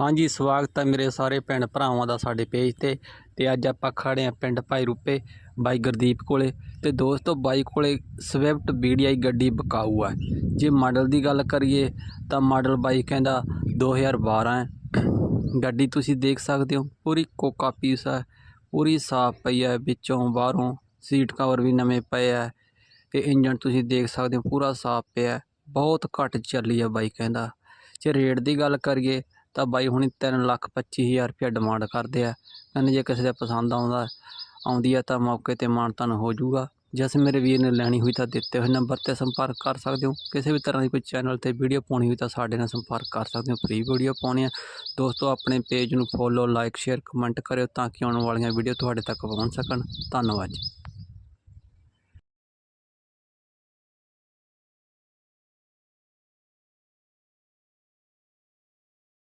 ਹਾਂਜੀ, ਸਵਾਗਤ ਹੈ ਮੇਰੇ ਸਾਰੇ ਭੈਣ ਭਰਾਵਾਂ ਦਾ ਸਾਡੇ ਪੇਜ ਤੇ ਤੇ ਅੱਜ ਆਪਾਂ ਖੜੇ ਆ ਪਿੰਡ ਭਾਈ ਰੂਪੇ ਬਾਈ ਗੁਰਦੀਪ ਕੋਲੇ ਤੇ ਦੋਸਤੋ ਬਾਈ ਕੋਲੇ ਸਵਿਫਟ BDI ਗੱਡੀ ਬਕਾਊ ਹੈ ਜੇ ਮਾਡਲ ਦੀ ਗੱਲ ਕਰੀਏ ਤਾਂ ਮਾਡਲ ਬਾਈ ਕਹਿੰਦਾ 2012 ਹੈ। ਗੱਡੀ ਤੁਸੀਂ ਦੇਖ ਸਕਦੇ ਹੋ, ਪੂਰੀ ਕੋਕਾ ਪੀਸ ਹੈ ਪੂਰੀ ਸਾਫ਼ ਪਈ ਹੈ ਵਿੱਚੋਂ ਬਾਹਰੋਂ ਸੀਟ ਕਵਰ ਵੀ ਨਵੇਂ ਪਏ ਹੈ ਤੇ ਇੰਜਨ ਤੁਸੀਂ ਦੇਖ ਸਕਦੇ ਹੋ ਪੂਰਾ ਸਾਫ਼ ਪਿਆ, ਬਹੁਤ ਘੱਟ ਚੱਲੀ ਆ ਬਾਈ ਕਹਿੰਦਾ। ਜੇ ਰੇਟ ਦੀ ਗੱਲ ਕਰੀਏ ਤਾਂ ਬਾਈ ਹੁਣੀ ਤਿੰਨ ਲੱਖ ਪੱਚੀ ਹਜ਼ਾਰ ਰੁਪਇਆ ਡਿਮਾਂਡ ਕਰਦੇ ਆ। ਕਹਿੰਦੇ ਜੇ ਕਿਸੇ ਦੇ ਪਸੰਦ ਆਉਂਦਾ, ਆਉਂਦੀ ਹੈ ਤਾਂ ਮੌਕੇ ਤੇ ਮਾਨਤਨ ਹੋ ਜਾਊਗਾ। ਜਿਸ ਮੇਰੇ ਵੀਰ ਨੇ ਲੈਣੀ ਹੋਈ ਤਾਂ ਦਿੱਤੇ ਹੋਏ ਨੰਬਰ ਤੇ ਸੰਪਰਕ ਕਰ ਸਕਦੇ ਹੋ। ਕਿਸੇ ਵੀ ਤਰ੍ਹਾਂ ਦੀ ਕੋਈ ਚੈਨਲ ਤੇ ਵੀਡੀਓ ਪਾਉਣੀ ਹੋਈ ਤਾਂ ਸਾਡੇ ਨਾਲ ਸੰਪਰਕ ਕਰ ਸਕਦੇ ਹੋ। ਫ੍ਰੀ ਵੀਡੀਓ ਪਾਉਣੀ ਆ। ਦੋਸਤੋ, ਆਪਣੇ ਪੇਜ ਨੂੰ ਫੋਲੋ ਲਾਈਕ ਸ਼ੇਅਰ ਕਮੈਂਟ ਕਰਿਓ ਤਾਂ ਕਿ ਆਉਣ ਵਾਲੀਆਂ ਵੀਡੀਓ ਤੁਹਾਡੇ ਤੱਕ ਪਹੁੰਚ ਸਕਣ। ਧੰਨਵਾਦ ਜੀ।